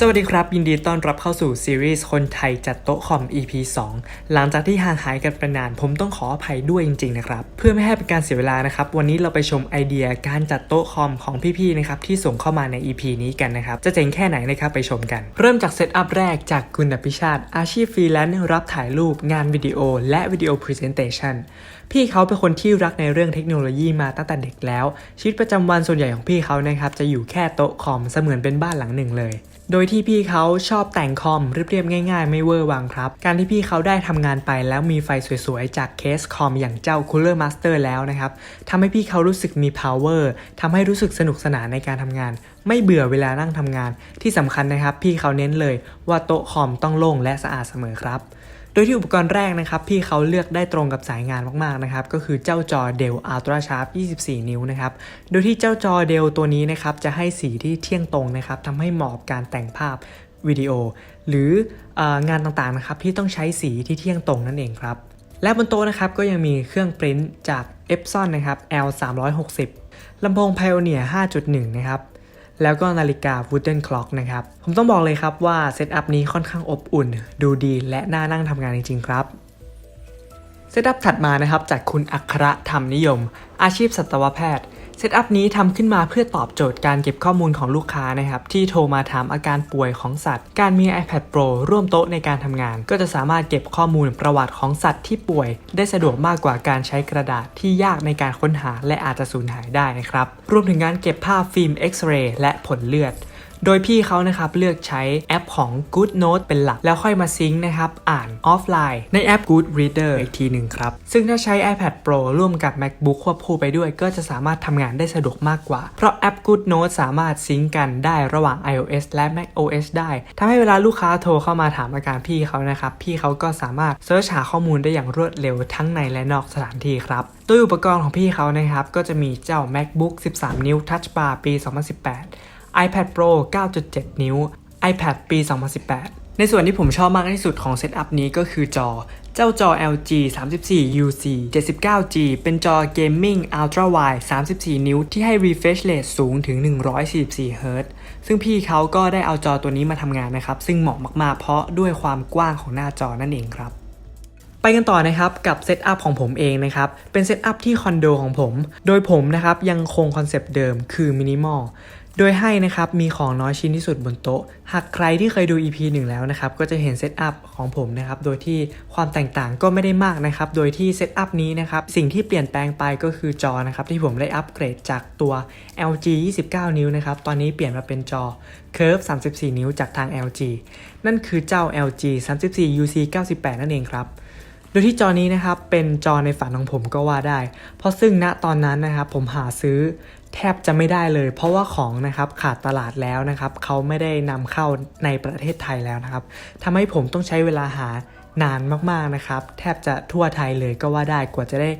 สวัสดีครับ ยินดีต้อนรับเข้าสู่ซีรีส์คนไทยจัดโต๊ะคอม EP 2 หลังจากที่ห่างหายกันไปนาน ผมต้องขออภัยด้วยจริงๆนะครับ เพื่อไม่ให้เป็นการเสียเวลานะครับ วันนี้เราไปชมไอเดียการจัดโต๊ะคอมของพี่ๆนะครับที่ส่งเข้ามาใน EP นี้กันนะครับ จะเจ๋งแค่ไหนนะครับไปชมกัน เริ่มจากเซตอัพแรกจากคุณอภิชาติ อาชีพฟรีแลนซ์รับถ่ายรูป งานวิดีโอ และวิดีโอพรีเซนเตชันพี่เขาเป็นคนที่รักในเรื่องเทคโนโลยีมาตั้งแต่เด็กแล้วชีวิตประจำวันส่วนใหญ่ของพี่เขานะครับจะอยู่แค่โต๊ะคอมเสมือนเป็นบ้านหลังหนึ่งเลย โดยที่พี่เขาชอบแต่งคอมเรียบๆง่ายๆ ไม่เวอร์วังครับ การที่พี่เขาได้ทำงานไปแล้วมีไฟสวยๆ จากเคสคอมอย่างเจ้า Cooler Master แล้วนะครับทำให้พี่เขารู้สึกมี power ทำให้รู้สึกสนุกสนานในการทำงาน ไม่เบื่อเวลานั่งทำงาน ที่สำคัญนะครับ พี่เขาเน้นเลยว่าโต๊ะคอมต้องโล่งและสะอาดเสมอครับ โดยที่อุปกรณ์แรกนะครับพี่เขาเลือกได้ตรงกับสายงานมาก ๆ นะครับ ก็คือเจ้าจอ Dell Ultra Sharp 24 นิ้วนะครับ โดยที่เจ้าจอ Dell ตัวนี้นะครับจะให้สีที่เที่ยงตรงนะครับทำให้เหมาะกับการแต่งภาพวิดีโอ หรือเอองานต่างๆนะครับที่ต้องใช้สีที่เที่ยงตรงนั่นเองครับและบนโต๊ะนะครับก็ยังมีเครื่องปริ้นจาก Epson นะครับ L 360ลำโพง Pioneer 5.1 นะครับ แล้วก็นาฬิกา Wooden Clock นะครับ ผมต้องบอกเลยครับว่าเซตอัพนี้ค่อนข้างอบอุ่น ดูดีและน่านั่งทำงานจริงๆครับเซตอัพถัดมานะครับจากคุณอัครธรรมนิยม อาชีพสัตวแพทย์ เซตอัพนี้ทำขึ้นมาเพื่อตอบโจทย์การเก็บข้อมูลของลูกค้านะครับ ที่โทรมาถามอาการป่วยของสัตว์ การมี iPad Pro ร่วมโต๊ะในการทำงาน ก็จะสามารถเก็บข้อมูลประวัติของสัตว์ที่ป่วย ได้สะดวกมากกว่าการใช้กระดาษที่ยากในการค้นหาและอาจจะสูญหายได้นะครับ รวมถึงการเก็บภาพฟิล์มเอ็กซเรย์และผลเลือด โดยพี่เขานะครับเลือกใช้แอปของ Good Note เป็นหลัก แล้วค่อยมาซิงค์นะครับอ่านออฟไลน์ ในแอป Good Reader อีกทีหนึ่งครับ ซึ่งถ้าใช้ iPad Pro ร่วมกับ MacBook ควบคู่ไปด้วย ก็จะสามารถทำงานได้สะดวกมากกว่า เพราะแอป Good Note สามารถซิงค์กันได้ระหว่าง iOS และ macOS ได้ทำให้เวลาลูกค้าโทรเข้ามาถามอาการพี่เขานะครับพี่เขาก็สามารถเสิร์ชหาข้อมูลได้อย่างรวดเร็วทั้งในและนอกสถานที่ครับโดยอุปกรณ์ของพี่เขานะครับก็จะมีเจ้า MacBook 13 นิ้ว Touch Bar ปี 2018 iPad Pro 9.7 นิ้ว iPad ปี 2018 ในส่วนที่ผมชอบมากที่สุดของเซตอัพนี้ก็คือจอเจ้าจอ LG 34 UC 79G เป็นจอ Gaming Ultra Wide 34 นิ้ว ที่ให้ refresh rate สูงถึง 144 Hz ซึ่งพี่เขาก็ได้เอาจอตัวนี้มาทำงานนะครับ ซึ่งเหมาะมากๆ เพราะด้วยความกว้างของหน้าจอนั่นเองครับไปกันต่อนะครับกับเซตอัพของผมเองนะครับเป็นเซตอัพที่คอนโดของผม โดยผมนะครับยังคงคอนเซปต์เดิมคือมินิมอล โดยให้นะครับมีของน้อยชิ้นที่สุดบนโต๊ะ หากใครที่เคยดู EP 1 แล้วนะครับก็จะเห็นเซตอัพของผมนะครับโดยที่ความแตกต่างก็ไม่ได้มากนะครับโดยที่เซตอัพนี้นะครับสิ่งที่เปลี่ยนแปลงไปก็คือจอนะครับที่ผมได้อัปเกรดจากตัว LG 29 นิ้วนะครับตอนนี้เปลี่ยนมาเป็นจอ Curve 34 นิ้วจากทาง LG นั่นคือเจ้า LG 34 UC 98 นั่นเองครับโดยที่จอนี้นะครับเป็นจอในฝันของผมก็ว่าได้ เพราะซึ่งณตอนนั้นนะครับผมหาซื้อ แทบจะไม่ได้เลย เพราะว่าของนะครับขาดตลาดแล้วนะครับเขาไม่ได้นำเข้าในประเทศไทยแล้วนะครับทำให้ผมต้องใช้เวลาหานานมากๆนะครับ แทบจะทั่วไทยเลยก็ว่าได้กว่าจะได้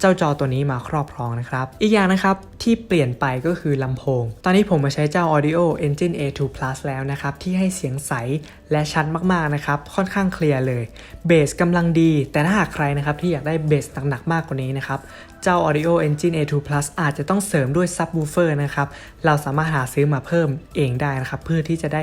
เจ้าจอตัวนี้มาครอบครองนะครับ อีกอย่างนะครับที่เปลี่ยนไปก็คือลำโพง ตอนนี้ผมมาใช้เจ้า Audio Engine A2 Plus แล้วนะครับ ที่ให้เสียงใสและชัดมากๆนะครับ ค่อนข้างเคลียร์เลย เบสกำลังดี แต่ถ้าหากใครนะครับที่อยากได้เบสหนักๆมากกว่านี้นะครับ เจ้า Audio Engine A2 Plus อาจจะต้องเสริมด้วย Subwoofer นะครับ เราสามารถหาซื้อมาเพิ่มเองได้นะครับ เพื่อที่จะได้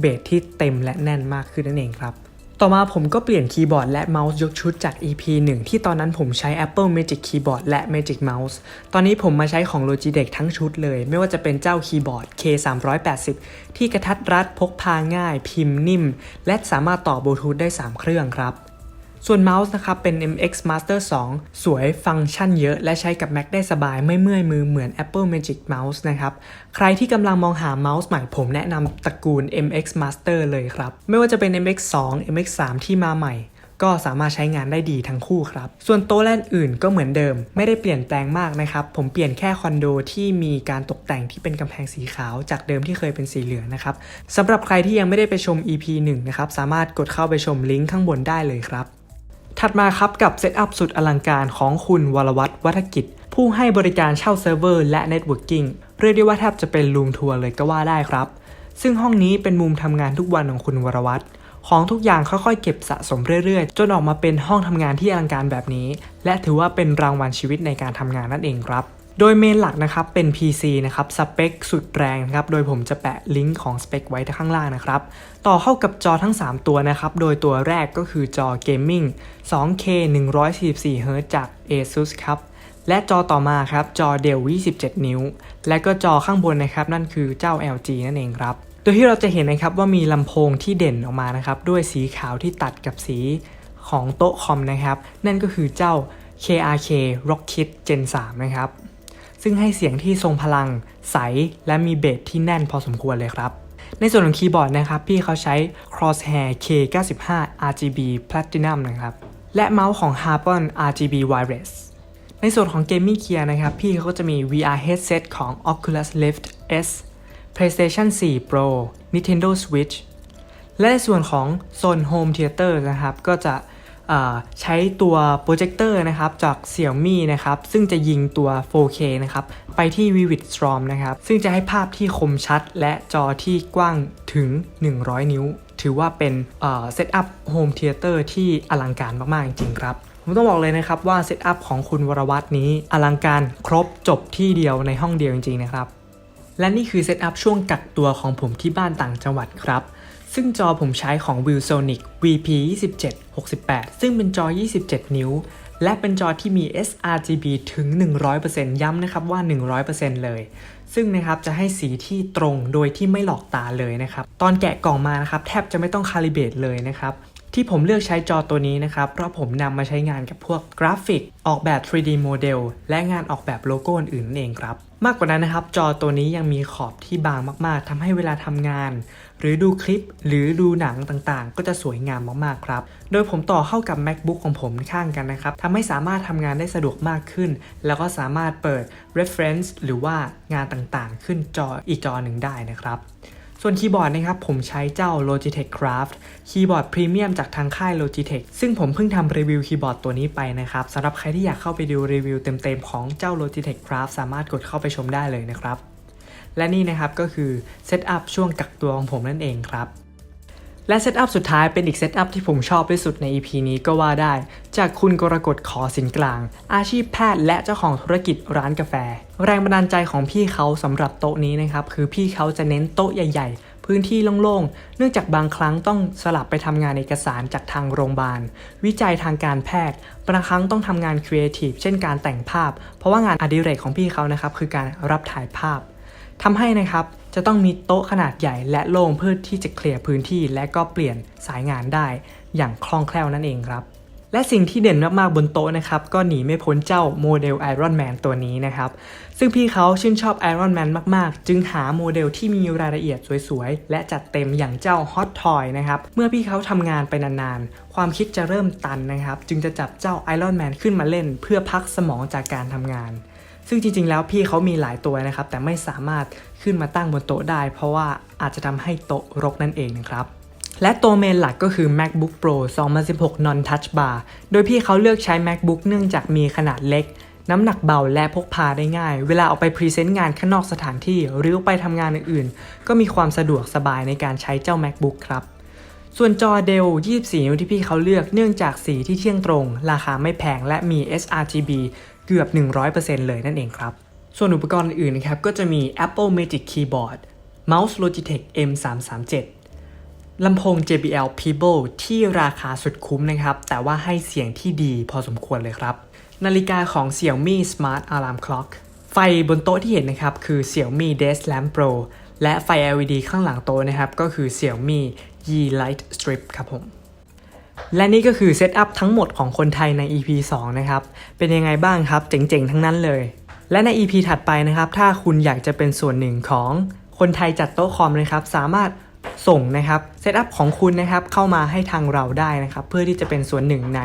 เบสที่เต็มและแน่นมากขึ้นนั่นเองครับ ต่อมาผมก็เปลี่ยนคีย์บอร์ดและเมาส์ยกชุดจาก EP 1 ที่ตอนนั้นผมใช้ Apple Magic Keyboard และ Magic Mouse ตอนนี้ผมมาใช้ของ Logitech ทั้งชุดเลย ไม่ว่าจะเป็นเจ้าคีย์บอร์ด K380 ที่กระทัดรัดพกพาง่าย พิมพ์นิ่ม และสามารถต่อบลูทูธได้ 3 เครื่องครับ ส่วนเมาส์นะครับเป็น MX Master 2 สวยฟังก์ชันเยอะและใช้กับ Mac ได้สบายไม่เมื่อยมือเหมือน Apple Magic Mouse นะครับ ใครที่กำลังมองหาเมาส์ใหม่ผมแนะนำตระกูล MX Master เลยครับ ไม่ว่าจะเป็น MX 2 MX 3 ที่มาใหม่ก็สามารถใช้งานได้ดีทั้งคู่ครับ ส่วนโต๊ะแลนอื่นก็เหมือนเดิม ไม่ได้เปลี่ยนแปลงมากนะครับ ผมเปลี่ยนแค่คอนโดที่มีการตกแต่งที่เป็นกำแพงสีขาว จากเดิมที่เคยเป็นสีเหลืองนะครับสำหรับใครที่ยังไม่ได้ไปชม EP 1 นะครับ สามารถกดเข้าไปชมลิงก์ข้างบนได้เลยครับ ถัดมาครับกับเซตอัพสุดอลังการของคุณวรวัตรวัฒกิจ ผู้ให้บริการเช่าเซิร์ฟเวอร์และเน็ตเวิร์กิ่งเรียกได้ว่าแทบจะเป็นรูมทัวร์เลยก็ว่าได้ครับ ซึ่งห้องนี้เป็นมุมทำงานทุกวันของคุณวรวัตรของทุกอย่างค่อยๆ เก็บสะสมเรื่อยๆ จนออกมาเป็นห้องทำงานที่อลังการแบบนี้ และถือว่าเป็นรางวัลชีวิตในการทำงานนั่นเองครับ โดยเมนหลักนะครับเป็น PC นะครับสเปคสุดแรงนะครับโดยผมจะแปะลิงก์ของสเปคไว้ข้างล่างนะครับ ต่อเข้ากับจอทั้ง 3 ตัวนะครับ โดยตัวแรกก็คือจอเกมมิ่ง 2K 144 Hz จาก ASUS ครับและจอต่อมาครับจอ Dell 27 นิ้ว และก็จอข้างบนนะครับนั่นคือเจ้า LG นั่นเองครับ โดยที่เราจะเห็นนะครับว่ามีลำโพงที่เด่นออกมานะครับด้วยสีขาวที่ตัดกับสีของโต๊ะคอมนะครับ นั่นก็คือเจ้า KRK Rockit Gen 3 นะครับ ซึ่งให้เสียงที่ทรงพลัง ใส และมีเบสที่แน่นพอสมควรเลยครับ ในส่วนของคีย์บอร์ดนะครับ พี่เขาใช้ Crosshair K95 RGB Platinum นะครับ และเมาส์ของ Harmon RGB Wireless ในส่วนของ Gaming Gear นะครับ พี่เขาก็จะมี VR headset ของ Oculus Rift S PlayStation 4 Pro Nintendo Switch และในส่วนของโซน Home Theater นะครับ ก็จะ ใช้ตัวโปรเจคเตอร์นะครับจาก Xiaomi นะครับซึ่งจะยิงตัว 4K นะครับไปที่ Vivid Storm นะครับซึ่งจะให้ภาพที่คมชัด และจอที่กว้างถึง 100 นิ้ว ถือว่าเป็นเซตอัพโฮมเทเตอร์ที่อลังการมาก ๆ จริงครับผมต้องบอกเลยนะครับว่าเซตอัพของคุณวรวัตนี้อลังการครบจบที่เดียวในห้องเดียวจริง ๆ นะครับ และนี่คือเซตอัพช่วงกักตัวของผมที่บ้านต่างจังหวัดครับ ซึ่งจอผมใช้ของ Wilsonic VP 27 68 ซึ่งเป็นจอ 27 นิ้ว และเป็นจอที่มี sRGB ถึง 100%ย้ำนะครับว่า 100%เลย ซึ่งนะครับจะให้สีที่ตรงโดยที่ไม่หลอกตาเลยนะครับ ตอนแกะกล่องมานะครับแทบจะไม่ต้องคาลิเบตเลยนะครับที่ผมเลือกใช้จอตัวนี้นะครับ เพราะผมนำมาใช้งานกับพวกกราฟิก ออกแบบ 3D โมเดล และงานออกแบบโลโก้อื่นๆนั่นเองครับ มากกว่านั้นนะครับ จอตัวนี้ยังมีขอบที่บางมากๆทำให้เวลาทำงาน หรือดูคลิปหรือดูหนังต่างๆ ก็จะสวยงามมากๆครับ โดยผมต่อเข้ากับ MacBook ของผมข้างกันนะครับทำให้สามารถทำงานได้สะดวกมากขึ้น แล้วก็สามารถเปิด reference หรือว่างานต่างๆ ขึ้นจออีกจอหนึ่งได้นะครับส่วนคีย์บอร์ดนะครับผมใช้เจ้า Logitech Craft คีย์บอร์ดพรีเมียมจากทางค่าย Logitech ซึ่งผมเพิ่งทำรีวิวคีย์บอร์ดตัวนี้ไปนะครับสำหรับใครที่อยากเข้าไปดูรีวิวเต็มๆของเจ้า Logitech Craft สามารถกดเข้าไปชมได้เลยนะครับ และนี่นะครับก็คือเซตอัพช่วงกักตัวของผมนั่นเองครับ และเซตอัพสุดท้ายเป็นอีกเซตอัพที่ผมชอบที่สุดใน EP นี้ก็ว่าได้ จากคุณกรกฎขอสินกลาง อาชีพแพทย์และเจ้าของธุรกิจร้านกาแฟ แรงบันดาลใจของพี่เขาสำหรับโต๊ะนี้นะครับคือพี่เขาจะเน้นโต๊ะใหญ่ๆพื้นที่โล่งๆ เนื่องจากบางครั้งต้องสลับไปทำงานเอกสารจากทางโรงพยาบาล วิจัยทางการแพทย์ บางครั้งต้องทำงานครีเอทีฟเช่นการแต่งภาพ เพราะว่างานอดิเรกของพี่เขานะครับคือการรับถ่ายภาพ ทำให้นะครับจะต้องมีโต๊ะขนาดใหญ่และโล่งเพื่อที่จะเคลียร์พื้นที่ และก็เปลี่ยนสายงานได้อย่างคล่องแคล่วนั่นเองครับ และสิ่งที่เด่นมากๆบนโต๊ะนะครับ ก็หนีไม่พ้นเจ้าโมเดล Iron Man ตัวนี้นะครับ ซึ่งพี่เขาชื่นชอบ Iron Man มากๆ จึงหาโมเดลที่มีรายละเอียดสวยๆ และจัดเต็มอย่างเจ้า Hot Toy นะครับ เมื่อพี่เขาทำงานไปนานๆ ความคิดจะเริ่มตันนะครับ จึงจะจับเจ้า Iron Man ขึ้นมาเล่น เพื่อพักสมองจากการทำงาน ซึ่งจริงๆ แล้วพี่เขามีหลายตัวนะครับ แต่ไม่สามารถขึ้นมาตั้งบนโต๊ะได้ เพราะว่าอาจจะทำให้โต๊ะรกนั่นเองนะครับ และตัวเมนหลักก็คือ MacBook Pro 2016 Non Touch Bar โดยพี่เขาเลือกใช้ MacBook เนื่องจากมีขนาดเล็ก น้ำหนักเบาและพกพาได้ง่าย เวลาออกไปพรีเซนต์งานข้างนอกสถานที่ หรือไปทำงานอื่นๆ ก็มีความสะดวกสบายในการใช้เจ้า MacBook ครับส่วนจอ Dell 24 นิ้วที่พี่เขาเลือกเนื่องจากสีที่เที่ยงตรง ราคาไม่แพงและมี sRGB เกือบ 100%เลยนั่นเองครับ ส่วนอุปกรณ์อื่นนะครับก็จะมี Apple Magic Keyboard เมาส์ Logitech M337 ลำโพง JBL People ที่ราคาสุดคุ้มนะครับ แต่ว่าให้เสียงที่ดีพอสมควรเลยครับ นาฬิกาของ Xiaomi Smart Alarm Clock ไฟบนโต๊ะที่เห็นนะครับ คือ Xiaomi Desk Lamp Pro และไฟ LED ข้างหลังโต๊ะนะครับ ก็คือ Xiaomi Yi Light Strip ครับผม และนี่ก็คือเซตอัพทั้งหมดของคนไทยใน EP 2 นะครับ เป็นยังไงบ้างครับ เจ๋งๆ ทั้งนั้นเลย และใน EP ถัดไปนะครับ ถ้าคุณอยากจะเป็นส่วนหนึ่งของคนไทยจัดโต๊ะคอมนะครับ สามารถส่งนะครับเซตอัพของคุณนะครับเข้ามาให้ทางเราได้นะครับ เพื่อที่จะเป็นส่วนหนึ่งใน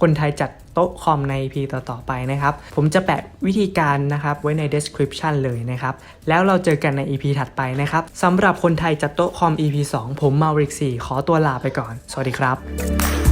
คนไทยจัดโต๊ะคอมใน EP ต่อๆไปนะครับ ผมจะแปะวิธีการนะครับไว้ใน description เลยนะครับ แล้วเราเจอกันใน EP ถัดไปนะครับสำหรับคนไทยจัดโต๊ะคอม EP 2 ผมมาริก4ขอตัวลาไปก่อน สวัสดีครับ